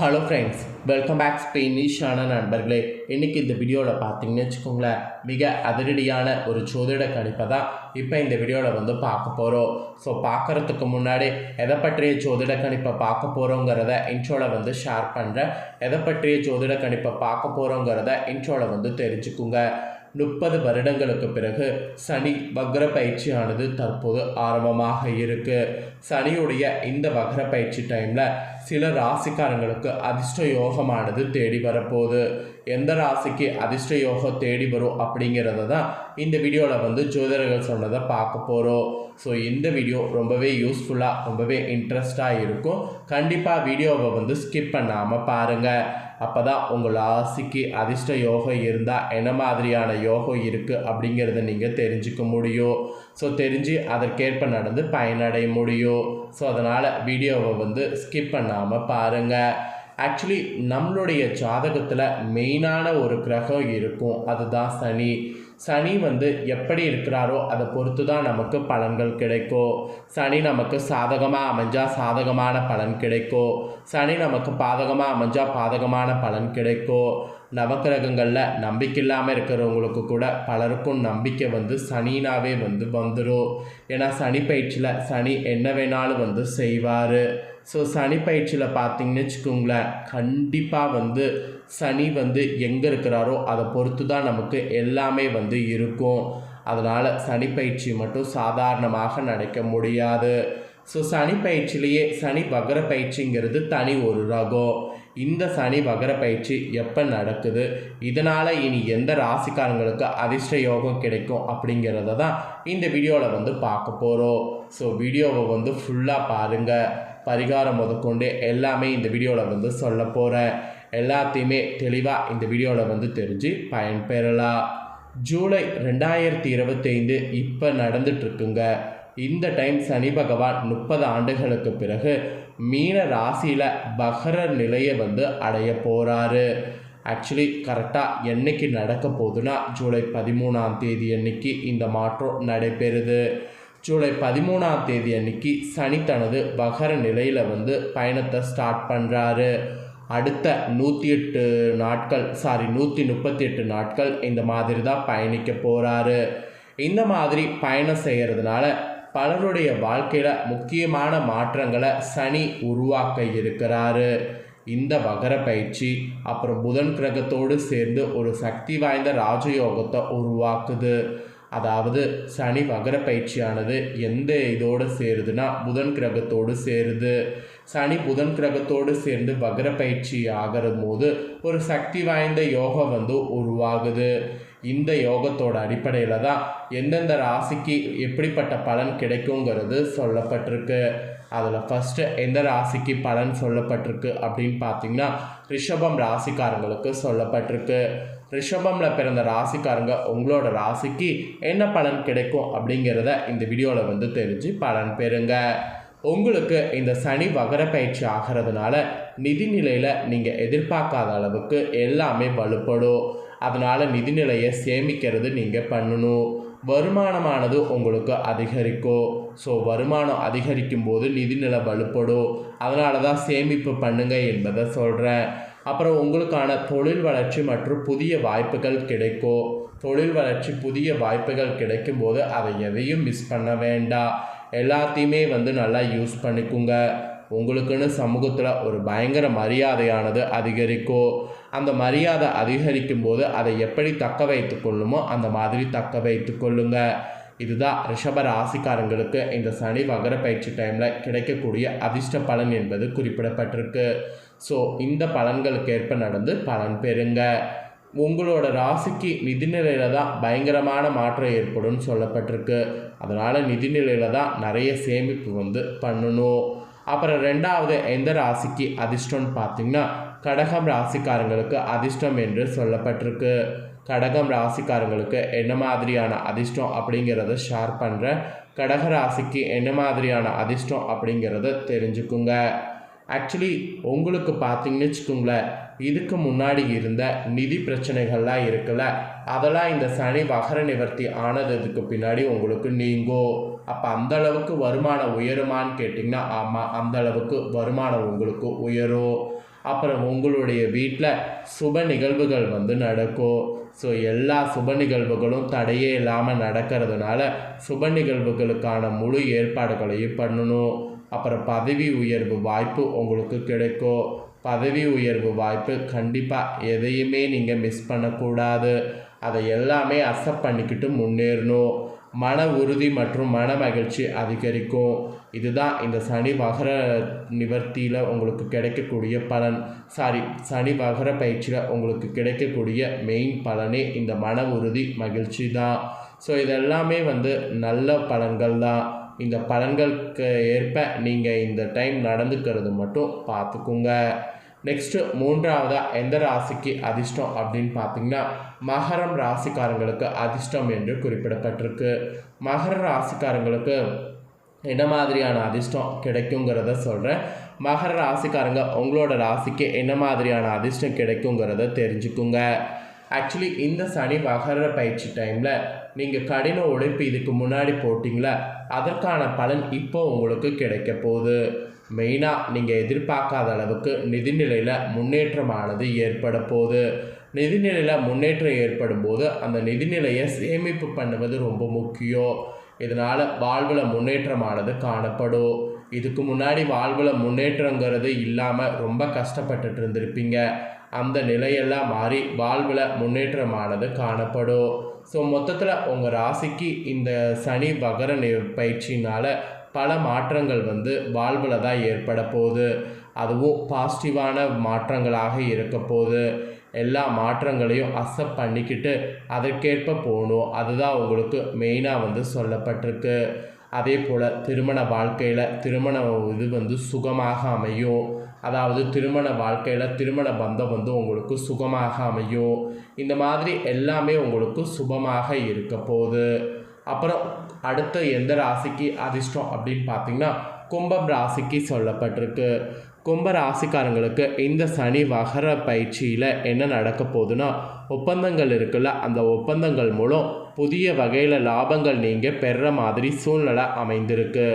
Hello friends welcome back ஸ்பெயினிஷான நண்பர்களே. இன்றைக்கி இந்த வீடியோவில் பார்த்தீங்கன்னு வச்சுக்கோங்களேன் மிக அதிரடியான ஒரு ஜோதிட கணிப்பை தான் இப்போ இந்த வீடியோவில் வந்து பார்க்க போகிறோம் ஸோ பார்க்குறதுக்கு முன்னாடி எதை பற்றிய ஜோதிட கணிப்பை பார்க்க போகிறோங்கிறத இன்ட்ரோவில் வந்து ஷேர் பண்ணுறேன் எதை பற்றிய ஜோதிட கணிப்பை பார்க்க போகிறோங்கிறத இன்ட்ரோவில் வந்து தெரிஞ்சுக்குங்க. முப்பது வருடங்களுக்கு பிறகு சனி வக்ர பயிற்சியானது தற்போது ஆரம்பமாக இருக்கு. சனியுடைய இந்த வக்ர பயிற்சி டைமில் சில ராசிக்காரங்களுக்கு அதிர்ஷ்ட யோகமானது தேடி வரப்போகுது. எந்த ராசிக்கு அதிர்ஷ்ட யோகம் தேடி வரும் அப்படிங்கிறத தான் இந்த வீடியோவில் வந்து ஜோதிடர்கள் சொன்னதை பார்க்க போகிறோம் ஸோ இந்த வீடியோ ரொம்பவே யூஸ்ஃபுல்லாக ரொம்பவே இன்ட்ரெஸ்டாக இருக்கும். கண்டிப்பாக வீடியோவை வந்து ஸ்கிப் பண்ணாமல் பாருங்கள் அப்போ தான் உங்கள் ராசிக்கு அதிர்ஷ்ட யோகம் இருந்தால் என்ன மாதிரியான யோகம் இருக்குது அப்படிங்கிறத நீங்கள் தெரிஞ்சுக்க முடியும். ஸோ தெரிஞ்சு அதற்கேற்ப நடந்து பயனடைய முடியும். ஸோ அதனால் வீடியோவை வந்து ஸ்கிப் பண்ணாமல் பாருங்கள் ஆக்சுவலி நம்மளுடைய ஜாதகத்தில் மெயினான ஒரு கிரகம் இருக்கும். அதுதான் சனி. சனி வந்து எப்படி இருக்கிறாரோ அதை பொறுத்து தான் நமக்கு பலன்கள் கிடைக்கும். சனி நமக்கு சாதகமாக அமைஞ்சால் சாதகமான பலன் கிடைக்கும். சனி நமக்கு பாதகமாக அமைஞ்சால் பாதகமான பலன் கிடைக்கும். நவக்கிரகங்களில் நம்பிக்கை இல்லாமல் இருக்கிறவங்களுக்கு கூட பலருக்கும் நம்பிக்கை வந்து சனினாவே வந்து வந்துடும் ஏன்னா சனி பயிற்சியில் சனி என்ன வேணாலும் வந்து செய்வார். ஸோ சனி பயிற்சியில் பார்த்தீங்கன்னு வச்சுக்கோங்களேன் கண்டிப்பாக வந்து சனி வந்து எங்கே இருக்கிறாரோ அதை பொறுத்து தான் நமக்கு எல்லாமே வந்து இருக்கும். அதனால் சனி பயிற்சி மட்டும் சாதாரணமாக நடக்க முடியாது. ஸோ சனி பயிற்சியிலேயே சனி வகர பயிற்சிங்கிறது தனி ஒரு ரகம். இந்த சனி வகர பயிற்சி எப்போ நடக்குது? இதனால் இனி எந்த ராசிக்காரங்களுக்கு அதிர்ஷ்ட யோகம் கிடைக்கும் அப்படிங்கிறத தான் இந்த வீடியோவில் வந்து பார்க்க போகிறோம் ஸோ வீடியோவை வந்து ஃபுல்லாக பாருங்கள் பரிகாரம் முதற்கொண்டு எல்லாமே இந்த வீடியோவில் வந்து சொல்ல போகிறேன் எல்லாத்தையுமே தெளிவாக இந்த வீடியோவில் வந்து தெரிஞ்சு பயன்பெறலாம். ஜூலை ரெண்டாயிரத்தி இருபத்தைந்து இப்போ நடந்துட்டுருக்குங்க இந்த டைம் சனி பகவான் முப்பது ஆண்டுகளுக்கு பிறகு மீன ராசியில் பகர நிலையை வந்து அடைய போகிறாரு ஆக்சுவலி கரெக்டாக என்னைக்கு நடக்க போகுதுன்னா ஜூலை பதிமூணாம் தேதி அன்னைக்கு இந்த மாற்றம் நடைபெறுது. ஜூலை பதிமூணாம் தேதி அன்னைக்கு சனி தனது பகர நிலையில் வந்து பயணத்தை ஸ்டார்ட் பண்ணுறாரு அடுத்த நூற்றி எட்டு நாட்கள் சாரி நூற்றி முப்பத்தி எட்டு நாட்கள் இந்த மாதிரி தான் பயணிக்க போகிறாரு இந்த மாதிரி பயணம் செய்கிறதுனால பலருடைய வாழ்க்கையில் முக்கியமான மாற்றங்களை சனி உருவாக்க இருக்கிறாரு. இந்த வகர பயிற்சி அப்புறம் புதன் கிரகத்தோடு சேர்ந்து ஒரு சக்தி வாய்ந்த ராஜயோகத்தை உருவாக்குது. அதாவது சனி வகர பயிற்சியானது எந்த இதோடு சேருதுன்னா புதன் கிரகத்தோடு சேருது. சனி புதன் கிரகத்தோடு சேர்ந்து வகர பயிற்சி ஆகிற போது ஒரு சக்தி வாய்ந்த யோகம் வந்து உருவாகுது. இந்த யோகத்தோட அடிப்படையில் தான் எந்தெந்த ராசிக்கு எப்படிப்பட்ட பலன் கிடைக்குங்கிறது சொல்லப்பட்டிருக்கு. அதில் ஃபஸ்ட்டு எந்த ராசிக்கு பலன் சொல்லப்பட்டிருக்கு அப்படின்னு பார்த்தீங்கன்னா ரிஷபம் ராசிக்காரங்களுக்கு சொல்லப்பட்டிருக்கு. ரிஷபமில் பிறந்த ராசிக்காரங்க உங்களோட ராசிக்கு என்ன பலன் கிடைக்கும் அப்படிங்கிறத இந்த வீடியோவில் வந்து தெரிஞ்சு பலன் பெறுங்க. உங்களுக்கு இந்த சனி வகர பயிற்சி ஆகிறதுனால நிதிநிலையில் நீங்கள் எதிர்பார்க்காத அளவுக்கு எல்லாமே வலுப்படும். அதனால் நிதிநிலையை சேமிக்கிறது நீங்கள் பண்ணணும். வருமானமானது உங்களுக்கு அதிகரிக்கும். ஸோ வருமானம் அதிகரிக்கும் போது நிதிநிலை வலுப்படும். அதனால தான் சேமிப்பு பண்ணுங்க என்பதை சொல்கிறேன் அப்புறம் உங்களுக்கான தொழில் வளர்ச்சி மற்றும் புதிய வாய்ப்புகள் கிடைக்கும். தொழில் வளர்ச்சி புதிய வாய்ப்புகள் கிடைக்கும் போது அதை எதையும் மிஸ் பண்ண வேண்டாம். எல்லாத்தையுமே வந்து நல்லா யூஸ் பண்ணிக்குங்க. உங்களுக்குன்னு சமூகத்தில் ஒரு பயங்கர மரியாதையானது அதிகரிக்கும். அந்த மரியாதை அதிகரிக்கும் போது அதை எப்படி தக்க வைத்து கொள்ளுமோ அந்த மாதிரி தக்க வைத்து கொள்ளுங்க. இதுதான் ரிஷப ராசிக்காரங்களுக்கு இந்த சனி வகர பயிற்சி டைமில் கிடைக்கக்கூடிய அதிர்ஷ்ட பலன் என்பது குறிப்பிடப்பட்டிருக்கு. ஸோ இந்த பலன்களுக்கு ஏற்ப நடந்து பலன் பெறுங்க. உங்களோட ராசிக்கு நிதிநிலையில் தான் பயங்கரமான மாற்றம் ஏற்படும் சொல்லப்பட்டிருக்கு. அதனால் நிதிநிலையில் தான் நிறைய சேமிப்பு வந்து பண்ணணும். அப்புறம் ரெண்டாவது எந்த ராசிக்கு அதிர்ஷ்டம்னு பார்த்தீங்கன்னா கடகம் ராசிக்காரங்களுக்கு அதிர்ஷ்டம் என்று சொல்லப்பட்டிருக்கு. கடகம் ராசிக்காரங்களுக்கு என்ன மாதிரியான அதிர்ஷ்டம் அப்படிங்கிறத ஷேர் பண்ணுறேன் கடக ராசிக்கு என்ன மாதிரியான அதிர்ஷ்டம் அப்படிங்கிறத தெரிஞ்சுக்குங்க. ஆக்சுவலி உங்களுக்கு பார்த்தீங்கன்னு வச்சுக்கோங்களேன் இதுக்கு முன்னாடி இருந்த நிதி பிரச்சனைகள்லாம் இருக்குல்ல அதெல்லாம் இந்த சனி வகர நிவர்த்தி ஆனதுக்கு பின்னாடி உங்களுக்கு நீங்கோ அப்போ அந்த அளவுக்கு வருமானம் உயருமான்னு கேட்டிங்கன்னா ஆமாம் அந்த அளவுக்கு வருமானம் உங்களுக்கு உயரும். அப்புறம் உங்களுடைய வீட்டில் சுப நிகழ்வுகள் வந்து நடக்கும். ஸோ எல்லா சுப நிகழ்வுகளும் தடையே இல்லாமல் நடக்கிறதுனால சுப நிகழ்வுகளுக்கான முழு ஏற்பாடுகளையும் பண்ணணும். அப்புறம் பதவி உயர்வு வாய்ப்பு உங்களுக்கு கிடைக்கும். பதவி உயர்வு வாய்ப்பு கண்டிப்பாக எதையுமே நீங்கள் மிஸ் பண்ணக்கூடாது. அதை எல்லாமே அக்செப்ட் பண்ணிக்கிட்டு முன்னேறணும். மன உறுதி மற்றும் மன மகிழ்ச்சி அதிகரிக்கும். இதுதான் இந்த சனி வகர நிவர்த்தியில் உங்களுக்கு கிடைக்கக்கூடிய பலன். சாரி சனி வகர பயிற்சியில் உங்களுக்கு கிடைக்கக்கூடிய மெயின் பலனே இந்த மன உறுதி மகிழ்ச்சி தான். ஸோ இதெல்லாமே வந்து நல்ல பலன்கள் தான். இந்த பலன்களுக்கு ஏற்ப நீங்கள் இந்த டைம் நடந்துக்கிறது மட்டும் பார்த்துக்குங்க. நெக்ஸ்ட்டு மூன்றாவதாக எந்த ராசிக்கு அதிர்ஷ்டம் அப்படின்னு பார்த்தீங்கன்னா மகரம் ராசிக்காரங்களுக்கு அதிர்ஷ்டம் என்று குறிப்பிடப்பட்டிருக்கு. மகர ராசிக்காரங்களுக்கு என்ன மாதிரியான அதிர்ஷ்டம் கிடைக்குங்கிறத சொல்கிறேன் மகர ராசிக்காரங்க உங்களோட ராசிக்கு என்ன மாதிரியான அதிர்ஷ்டம் கிடைக்குங்கிறத தெரிஞ்சுக்குங்க. ஆக்சுவலி இந்த சனி மகர பயிற்சி டைமில் நீங்கள் கடின உழைப்பு இதுக்கு முன்னாடி போட்டிங்களா அதற்கான பலன் இப்போ உங்களுக்கு கிடைக்க போகுது. மெயினாக நீங்கள் எதிர்பார்க்காத அளவுக்கு நிதிநிலையில் முன்னேற்றமானது ஏற்பட போகுது. நிதிநிலையில் முன்னேற்றம் ஏற்படும் போது அந்த நிதிநிலையை சேமிப்பு பண்ணுவது ரொம்ப முக்கியம். இதனால் வாழ்வில் முன்னேற்றமானது காணப்படும். இதுக்கு முன்னாடி வாழ்வில் முன்னேற்றங்கிறது இல்லாமல் ரொம்ப கஷ்டப்பட்டுட்டு இருந்திருப்பீங்க. அந்த நிலையெல்லாம் மாறி வாழ்வில் முன்னேற்றமானது காணப்படும். ஸோ மொத்தத்தில் உங்கள் ராசிக்கு இந்த சனி வகர பயிற்சினால் பல மாற்றங்கள் வந்து வாழ்வில் தான் ஏற்பட போகுது. அதுவும் பாசிட்டிவான மாற்றங்களாக இருக்க போகுது. எல்லா மாற்றங்களையும் அக்செப்ட் பண்ணிக்கிட்டு அதற்கேற்ப போகணும். அதுதான் உங்களுக்கு மெயினாக வந்து சொல்லப்பட்டிருக்கு. அதே போல் திருமண வாழ்க்கையில் திருமண இது வந்து சுகமாக அமையும். அதாவது திருமண வாழ்க்கையில் திருமண பந்தம் வந்து உங்களுக்கு சுகமாக அமையும். இந்த மாதிரி எல்லாமே உங்களுக்கு சுபமாக இருக்க போகுது. அப்புறம் அடுத்த எந்த ராசிக்கு அதிர்ஷ்டம் அப்படின்னு பார்த்தீங்கன்னா கும்பம் ராசிக்கு சொல்லப்பட்டிருக்கு. கும்ப ராசிக்காரங்களுக்கு இந்த சனி வகர பயிற்சியில் என்ன நடக்க போகுதுன்னா ஒப்பந்தங்கள் இருக்குல்ல அந்த ஒப்பந்தங்கள் மூலம் புதிய வகையில் லாபங்கள் நீங்கள் பெறுற மாதிரி சூழ்நிலை அமைந்திருக்கு.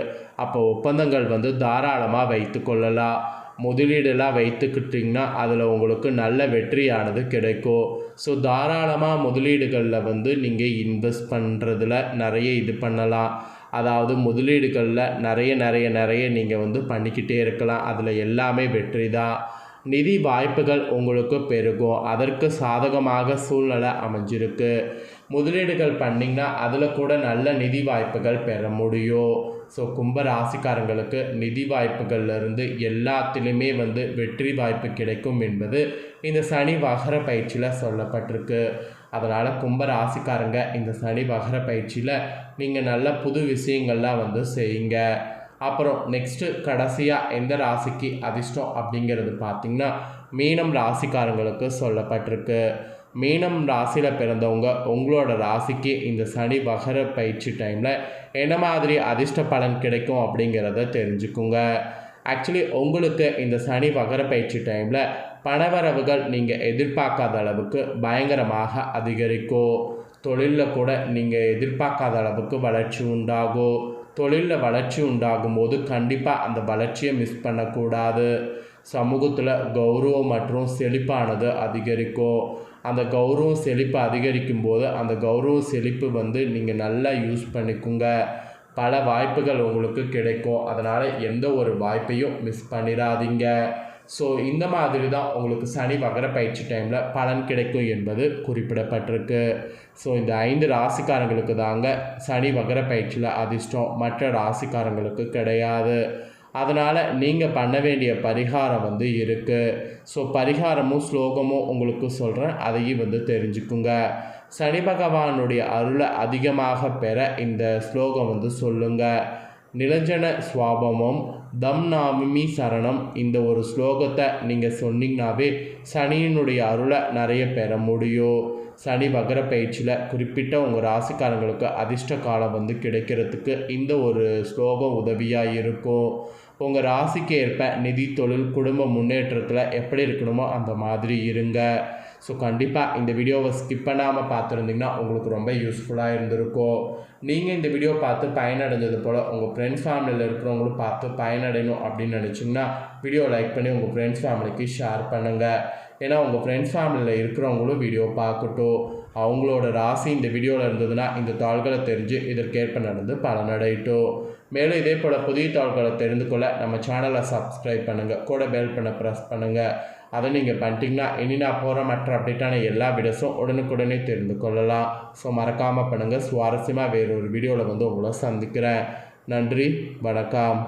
அப்போ ஒப்பந்தங்கள் வந்து தாராளமாக வைத்து கொள்ளலாம். முதலீடெல்லாம் வைத்துக்கிட்டிங்கன்னா அதில் உங்களுக்கு நல்ல வெற்றியானது கிடைக்கும். ஸோ தாராளமாக முதலீடுகளில் வந்து நீங்கள் இன்வெஸ்ட் பண்ணுறதுல நிறைய இது பண்ணலாம். அதாவது முதலீடுகளில் நிறைய நிறைய நிறைய நீங்கள் வந்து பண்ணிக்கிட்டே இருக்கலாம். அதில் எல்லாமே வெற்றி தான் நிதி வாய்ப்புகள் உங்களுக்கு பெருகும். அதற்கு சாதகமாக சூழ்நிலை அமைஞ்சிருக்கு. முதலீடுகள் பண்ணிங்கன்னா அதில் கூட நல்ல நிதி வாய்ப்புகள் பெற முடியும். ஸோ கும்ப ராசிக்காரங்களுக்கு நிதி வாய்ப்புகள்லேருந்து எல்லாத்திலுமே வந்து வெற்றி வாய்ப்பு கிடைக்கும் என்பது இந்த சனி வகர பயிற்சியில் சொல்லப்பட்டிருக்கு. அதனால் கும்ப ராசிக்காரங்க இந்த சனி வகர பயிற்சியில் நீங்கள் நல்ல புது விஷயங்கள்லாம் வந்து செய்யுங்க. அப்புறம் நெக்ஸ்ட்டு கடைசியாக எந்த ராசிக்கு அதிர்ஷ்டம் அப்படிங்கிறது பார்த்திங்கன்னா மீனம் ராசிக்காரங்களுக்கு சொல்லப்பட்டிருக்கு. மீனம் ராசியில் பிறந்தவங்க உங்களோட ராசிக்கு இந்த சனி வகர பயிற்சி டைமில் என்ன மாதிரி அதிர்ஷ்ட பலன் கிடைக்கும் அப்படிங்கிறத தெரிஞ்சுக்குங்க. ஆக்சுவலி உங்களுக்கு இந்த சனி வகர பயிற்சி டைமில் பணவரவுகள் நீங்கள் எதிர்பார்க்காத அளவுக்கு பயங்கரமாக அதிகரிக்கும். தொழிலில் கூட நீங்கள் எதிர்பார்க்காத அளவுக்கு வளர்ச்சி உண்டாகும். தொழிலில் வளர்ச்சி உண்டாகும் போது கண்டிப்பாக அந்த வளர்ச்சியை மிஸ் பண்ணக்கூடாது. சமூகத்தில் கௌரவம் மற்றும் செழிப்பானது அதிகரிக்கும். அந்த கௌரவம் செழிப்பு அதிகரிக்கும் போது அந்த கௌரவ செழிப்பு வந்து நீங்கள் நல்லா யூஸ் பண்ணிக்குங்க. பல வாய்ப்புகள் உங்களுக்கு கிடைக்கும். அதனால் எந்த ஒரு வாய்ப்பையும் மிஸ் பண்ணிடாதீங்க. ஸோ இந்த மாதிரி தான் உங்களுக்கு சனி வகர பயிற்சி டைமில் பலன் கிடைக்கும் என்பது குறிப்பிடப்பட்டிருக்கு. ஸோ இந்த ஐந்து ராசிக்காரங்களுக்கு தாங்க சனி வகர பயிற்சியில் அதிர்ஷ்டம். மற்ற ராசிக்காரங்களுக்கு கிடையாது. அதனால் நீங்கள் பண்ண வேண்டிய பரிகாரம் வந்து இருக்குது ஸோ பரிகாரமும் ஸ்லோகமும் உங்களுக்கு சொல்கிறேன் அதையும் வந்து தெரிஞ்சுக்குங்க. சனி பகவானுடைய அருளை அதிகமாக பெற இந்த ஸ்லோகம் வந்து சொல்லுங்கள் நிலஞ்சன சுவாபமும் தம் நாமிமி சரணம் இந்த ஒரு ஸ்லோகத்தை நீங்கள் சொன்னீங்கனாவே சனியினுடைய அருளை நிறைய பெற முடியும். சனி வகர பயிற்சியில் குறிப்பிட்ட உங்கள் ராசிக்காரங்களுக்கு அதிர்ஷ்ட காலம் வந்து கிடைக்கிறதுக்கு இந்த ஒரு ஸ்லோகம் உதவியாக இருக்கும். உங்கள் ராசிக்கு ஏற்ப நிதி தொழில் குடும்ப முன்னேற்றத்தில் எப்படி இருக்கணுமோ அந்த மாதிரி இருங்க. ஸோ கண்டிப்பாக இந்த வீடியோவை ஸ்கிப் பண்ணாமல் பார்த்துருந்தீங்கன்னா உங்களுக்கு ரொம்ப யூஸ்ஃபுல்லாக இருந்திருக்கும். நீங்கள் இந்த வீடியோ பார்த்து பயனடைஞ்சது போல் உங்கள் ஃப்ரெண்ட்ஸ் ஃபேமிலியில் இருக்கிறவங்களும் பார்த்து பயனடையணும் அப்படின்னு நினச்சிங்கன்னா வீடியோ லைக் பண்ணி உங்கள் ஃப்ரெண்ட்ஸ் ஃபேமிலிக்கு ஷேர் பண்ணுங்கள் ஏன்னா உங்கள் ஃப்ரெண்ட்ஸ் ஃபேமிலியில் இருக்கிறவங்களும் வீடியோ பார்க்கட்டும். அவங்களோட ராசி இந்த வீடியோவில் இருந்ததுன்னா இந்த தாள்களை தெரிஞ்சு இதற்கேற்ப நடந்து பலனடையிட்டோம். மேலும் இதே போல் புதிய தாள்களை தெரிந்து கொள்ள நம்ம சேனலை சப்ஸ்கிரைப் பண்ணுங்கள் கூட பெல் பண்ண ப்ரெஸ் பண்ணுங்கள் அதை நீங்கள் பண்ணிட்டீங்கன்னா இனி நான் போகிற மற்ற அப்டேட்டான எல்லா வீடியோஸும் உடனுக்குடனே தெரிந்து கொள்ளலாம். ஸோ மறக்காமல் பண்ணுங்கள் சுவாரஸ்யமாக வேறொரு வீடியோவில் வந்து உங்களை சந்திக்கிறேன். நன்றி. வணக்கம்.